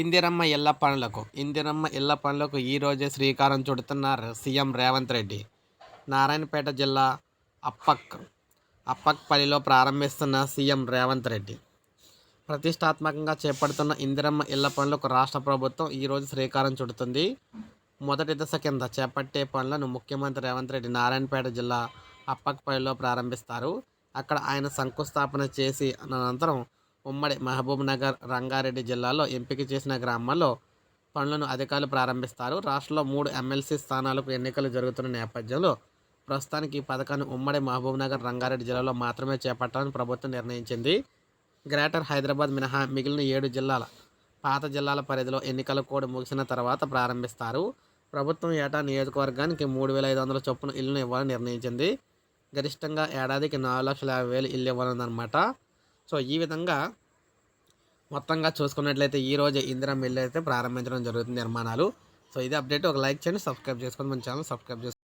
ఇందిరమ్మ ఇళ్ళ పనులకు ఇందిరమ్మ ఇళ్ళ పనులకు ఈరోజే శ్రీకారం చుడుతున్నారు సీఎం రేవంత్ రెడ్డి. నారాయణపేట జిల్లా అప్పక్ అప్పక్పల్లిలో ప్రారంభిస్తున్న సీఎం రేవంత్ రెడ్డి. ప్రతిష్టాత్మకంగా చేపడుతున్న ఇందిరమ్మ ఇళ్ళ పనులకు రాష్ట్ర ప్రభుత్వం ఈరోజు శ్రీకారం చుడుతుంది. మొదటి దశ కింద చేపట్టే పనులను ముఖ్యమంత్రి రేవంత్ రెడ్డి నారాయణపేట జిల్లా అప్పక్పల్లిలో ప్రారంభిస్తారు. అక్కడ ఆయన శంకుస్థాపన చేసి అనంతరం ఉమ్మడి మహబూబ్ నగర్ రంగారెడ్డి జిల్లాలో ఎంపిక చేసిన గ్రామాల్లో పనులను అధికారులు ప్రారంభిస్తారు. రాష్ట్రంలో మూడు ఎమ్మెల్సీ స్థానాలకు ఎన్నికలు జరుగుతున్న నేపథ్యంలో ప్రస్తుతానికి ఈ పథకాన్ని ఉమ్మడి మహబూబ్ నగర్ రంగారెడ్డి జిల్లాలో మాత్రమే చేపట్టాలని ప్రభుత్వం నిర్ణయించింది. గ్రేటర్ హైదరాబాద్ మినహా మిగిలిన ఏడు జిల్లాల పాత జిల్లాల పరిధిలో ఎన్నికల కోడ్ ముగిసిన తర్వాత ప్రారంభిస్తారు. ప్రభుత్వం ఏటా నియోజకవర్గానికి మూడు వేల ఐదు వందల చొప్పున ఇల్లును ఇవ్వాలని నిర్ణయించింది. గరిష్టంగా ఏడాదికి నాలుగు లక్షల యాభై వేలు ఇల్లు ఇవ్వాలన్నమాట. సో ఈ విధంగా మొత్తంగా చూసుకున్నట్లయితే ఈ రోజు ఇందిరా మిల్లు అయితే ప్రారంభించడం జరుగుతుంది నిర్మాణాలు. సో ఇది అప్డేట్. ఒక లైక్ చేయండి సబ్స్క్రైబ్ చేసుకొని మన ఛానల్ సబ్స్క్రైబ్ చేసుకోండి.